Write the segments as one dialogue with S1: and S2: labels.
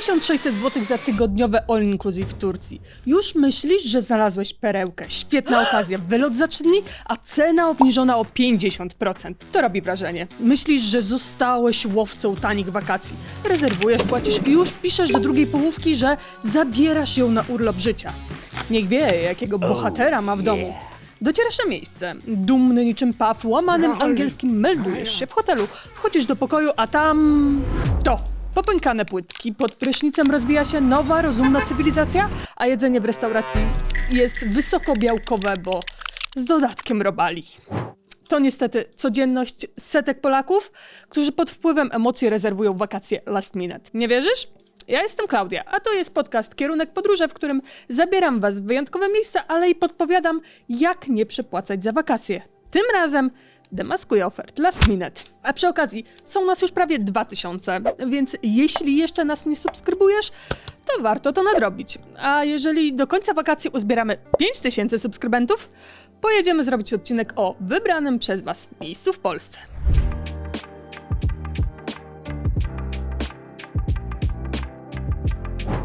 S1: 1600 zł za tygodniowe all inclusive w Turcji. Już myślisz, że znalazłeś perełkę. Świetna okazja. Wylot za 3 dni, a cena obniżona o 50%. To robi wrażenie. Myślisz, że zostałeś łowcą tanich wakacji. Rezerwujesz, płacisz i już piszesz do drugiej połówki, że zabierasz ją na urlop życia. Niech wie, jakiego bohatera ma w domu. Docierasz na miejsce. Dumny niczym paw, łamanym angielskim meldujesz się w hotelu. Wchodzisz do pokoju, a tam... To! Popękane płytki, pod prysznicem rozwija się nowa, rozumna cywilizacja, a jedzenie w restauracji jest wysokobiałkowe, bo z dodatkiem robali. To niestety codzienność setek Polaków, którzy pod wpływem emocji rezerwują wakacje last minute. Nie wierzysz? Ja jestem Klaudia, a to jest podcast Kierunek Podróże, w którym zabieram Was w wyjątkowe miejsca, ale i podpowiadam, jak nie przepłacać za wakacje. Tym razem demaskuję ofert last minute. A przy okazji, są nas już prawie 2000, więc jeśli jeszcze nas nie subskrybujesz, to warto to nadrobić. A jeżeli do końca wakacji uzbieramy 5000 subskrybentów, pojedziemy zrobić odcinek o wybranym przez Was miejscu w Polsce.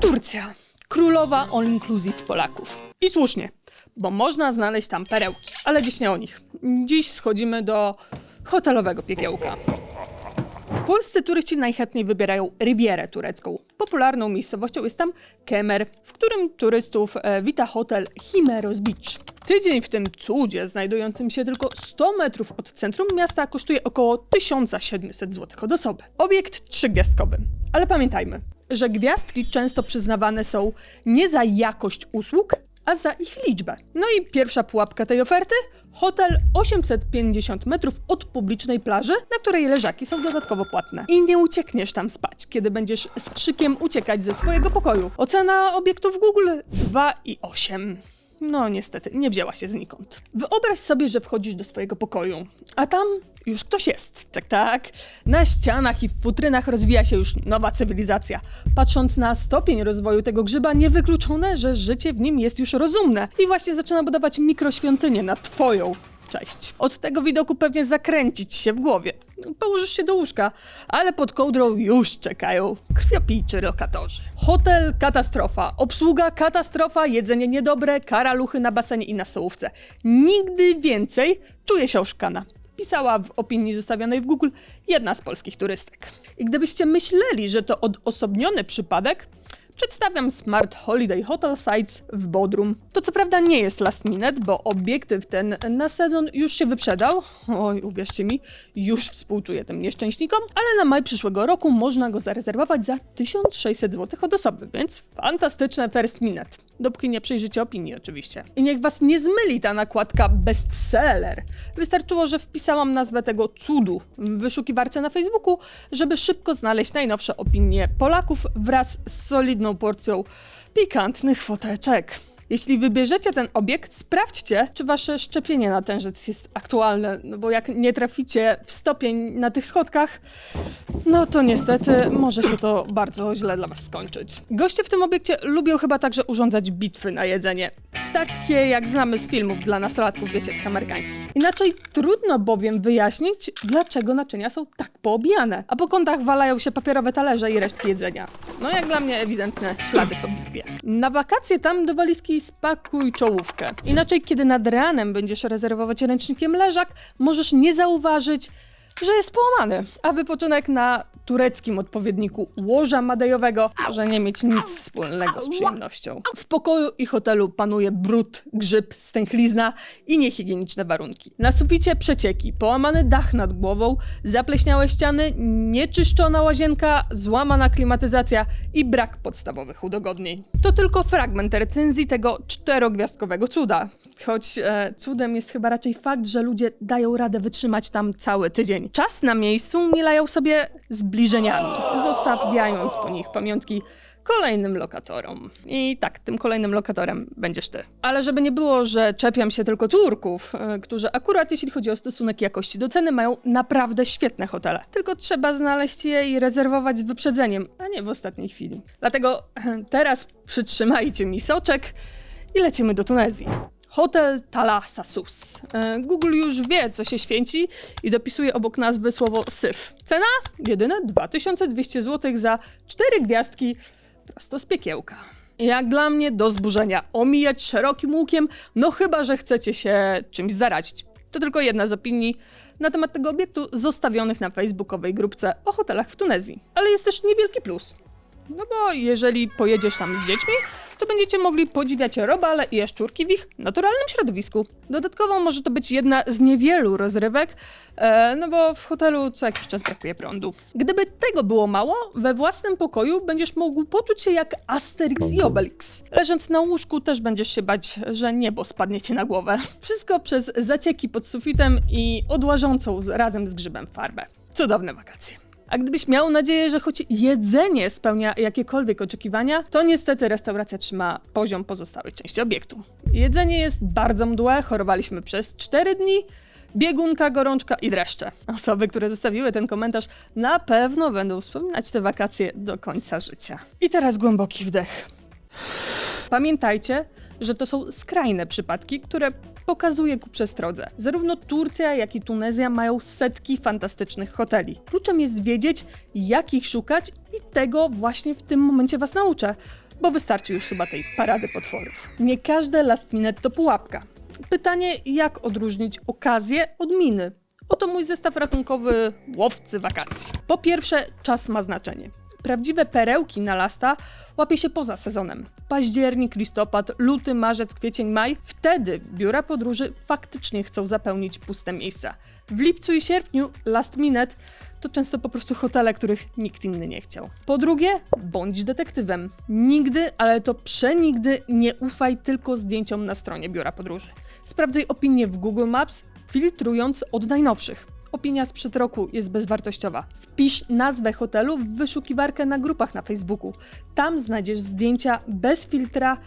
S1: Turcja. Królowa all inclusive Polaków. I słusznie, bo można znaleźć tam perełki, ale dziś nie o nich. Dziś schodzimy do hotelowego piekiełka. Polscy turyści najchętniej wybierają Rivierę turecką. Popularną miejscowością jest tam Kemer, w którym turystów e, wita hotel Chimeros Beach. Tydzień w tym cudzie, znajdującym się tylko 100 metrów od centrum miasta, kosztuje około 1700 zł od osoby. Obiekt trzygwiazdkowy. Ale pamiętajmy, że gwiazdki często przyznawane są nie za jakość usług, a za ich liczbę. No i pierwsza pułapka tej oferty? Hotel 850 metrów od publicznej plaży, na której leżaki są dodatkowo płatne. I nie uciekniesz tam spać, kiedy będziesz z krzykiem uciekać ze swojego pokoju. Ocena obiektów Google 2,8. No niestety, nie wzięła się znikąd. Wyobraź sobie, że wchodzisz do swojego pokoju, a tam już ktoś jest. Tak, tak. Na ścianach i w futrynach rozwija się już nowa cywilizacja. Patrząc na stopień rozwoju tego grzyba, niewykluczone, że życie w nim jest już rozumne i właśnie zaczyna budować mikroświątynię na twoją Cześć. Od tego widoku pewnie zakręcić się w głowie. Położysz się do łóżka, ale pod kołdrą już czekają krwiopijczy lokatorzy. Hotel katastrofa, obsługa katastrofa, jedzenie niedobre, karaluchy na basenie i na stołówce. Nigdy więcej czuję się oszukana. Pisała w opinii zostawionej w Google jedna z polskich turystek. I gdybyście myśleli, że to odosobniony przypadek, Przedstawiam Smart Holiday Hotel Sites w Bodrum. To co prawda nie jest last minute, bo obiektyw ten na sezon już się wyprzedał. Oj, uwierzcie mi, już współczuję tym nieszczęśnikom, ale na maj przyszłego roku można go zarezerwować za 1600 zł od osoby, więc fantastyczne first minute. Dopóki nie przejrzycie opinii oczywiście. I niech was nie zmyli ta nakładka bestseller. Wystarczyło, że wpisałam nazwę tego cudu w wyszukiwarce na Facebooku, żeby szybko znaleźć najnowsze opinie Polaków wraz z solidną porcją pikantnych foteczek. Jeśli wybierzecie ten obiekt, sprawdźcie, czy wasze szczepienie na tężec jest aktualne, no bo jak nie traficie w stopień na tych schodkach, no to niestety może się to bardzo źle dla was skończyć. Goście w tym obiekcie lubią chyba także urządzać bitwy na jedzenie. Takie jak znamy z filmów dla nastolatków, wiecie, tych amerykańskich. Inaczej trudno bowiem wyjaśnić, dlaczego naczynia są tak poobijane, a po kątach walają się papierowe talerze i resztki jedzenia. No jak dla mnie ewidentne ślady po bitwie. Na wakacje tam do walizki spakuj czołówkę. Inaczej, kiedy nad ranem będziesz rezerwować ręcznikiem leżak, możesz nie zauważyć, że jest połamany, a wypoczynek na tureckim odpowiedniku łoża madejowego może nie mieć nic wspólnego z przyjemnością. W pokoju i hotelu panuje brud, grzyb, stęchlizna i niehigieniczne warunki. Na suficie przecieki, połamany dach nad głową, zapleśniałe ściany, nieczyszczona łazienka, złamana klimatyzacja i brak podstawowych udogodnień. To tylko fragment recenzji tego czterogwiazdkowego cuda. Choć e, cudem jest chyba raczej fakt, że ludzie dają radę wytrzymać tam cały tydzień. Czas na miejscu mielają sobie zbliżeniami, zostawiając po nich pamiątki kolejnym lokatorom. I tak, tym kolejnym lokatorem będziesz ty. Ale żeby nie było, że czepiam się tylko Turków, e, którzy akurat jeśli chodzi o stosunek jakości do ceny, mają naprawdę świetne hotele. Tylko trzeba znaleźć je i rezerwować z wyprzedzeniem, a nie w ostatniej chwili. Dlatego e, teraz przytrzymajcie mi soczek i lecimy do Tunezji. Hotel Thalassa Sus. E, Google już wie, co się święci i dopisuje obok nazwy słowo syf. Cena? Jedyne 2200 zł za 4 gwiazdki prosto z piekiełka. Jak dla mnie do zburzenia, omijać szerokim łukiem, no chyba, że chcecie się czymś zarazić. To tylko jedna z opinii na temat tego obiektu zostawionych na facebookowej grupce o hotelach w Tunezji. Ale jest też niewielki plus. No bo jeżeli pojedziesz tam z dziećmi, to będziecie mogli podziwiać robale i jaszczurki w ich naturalnym środowisku. Dodatkowo może to być jedna z niewielu rozrywek, e, no bo w hotelu co jakiś czas brakuje prądu. Gdyby tego było mało, we własnym pokoju będziesz mógł poczuć się jak Asterix i Obelix. Leżąc na łóżku też będziesz się bać, że niebo spadnie ci na głowę. Wszystko przez zacieki pod sufitem i odłażącą razem z grzybem farbę. Cudowne wakacje. A gdybyś miał nadzieję, że choć jedzenie spełnia jakiekolwiek oczekiwania, to niestety restauracja trzyma poziom pozostałych części obiektu. Jedzenie jest bardzo mdłe, chorowaliśmy przez 4 dni, biegunka, gorączka i dreszcze. Osoby, które zostawiły ten komentarz, na pewno będą wspominać te wakacje do końca życia. I teraz głęboki wdech. Pamiętajcie, że to są skrajne przypadki, które pokazuje ku przestrodze. Zarówno Turcja, jak i Tunezja mają setki fantastycznych hoteli. Kluczem jest wiedzieć, jak ich szukać i tego właśnie w tym momencie was nauczę, bo wystarczy już chyba tej parady potworów. Nie każde last minute to pułapka. Pytanie, jak odróżnić okazję od miny? Oto mój zestaw ratunkowy łowcy wakacji. Po pierwsze, czas ma znaczenie. Prawdziwe perełki na lasta łapie się poza sezonem. Październik, listopad, luty, marzec, kwiecień, maj. Wtedy biura podróży faktycznie chcą zapełnić puste miejsca. W lipcu i sierpniu last minute to często po prostu hotele, których nikt inny nie chciał. Po drugie, bądź detektywem. Nigdy, ale to przenigdy nie ufaj tylko zdjęciom na stronie biura podróży. Sprawdzaj opinie w Google Maps, filtrując od najnowszych. Opinia sprzed roku jest bezwartościowa. Wpisz nazwę hotelu w wyszukiwarkę na grupach na Facebooku. Tam znajdziesz zdjęcia bez filtra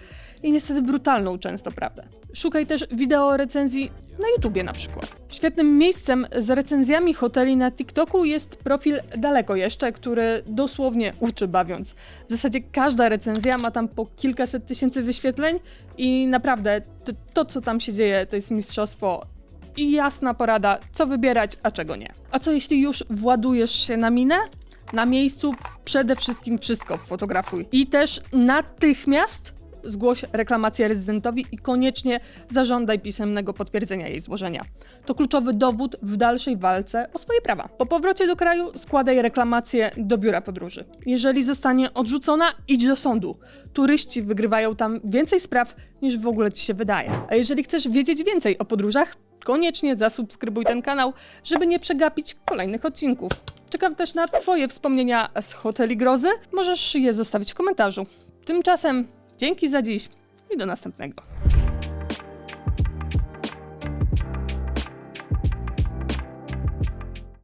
S1: i niestety brutalną często prawdę. Szukaj też wideo recenzji na YouTubie na przykład. Świetnym miejscem z recenzjami hoteli na TikToku jest profil Daleko Jeszcze, który dosłownie uczy bawiąc. W zasadzie każda recenzja ma tam po kilkaset tysięcy wyświetleń i naprawdę to, to co tam się dzieje, to jest mistrzostwo i jasna porada, co wybierać, a czego nie. A co jeśli już władujesz się na minę? Na miejscu przede wszystkim wszystko fotografuj. I też natychmiast zgłoś reklamację rezydentowi i koniecznie zażądaj pisemnego potwierdzenia jej złożenia. To kluczowy dowód w dalszej walce o swoje prawa. Po powrocie do kraju składaj reklamację do biura podróży. Jeżeli zostanie odrzucona, idź do sądu. Turyści wygrywają tam więcej spraw niż w ogóle ci się wydaje. A jeżeli chcesz wiedzieć więcej o podróżach, koniecznie zasubskrybuj ten kanał, żeby nie przegapić kolejnych odcinków. Czekam też na Twoje wspomnienia z hoteli grozy. Możesz je zostawić w komentarzu. Tymczasem dzięki za dziś i do następnego.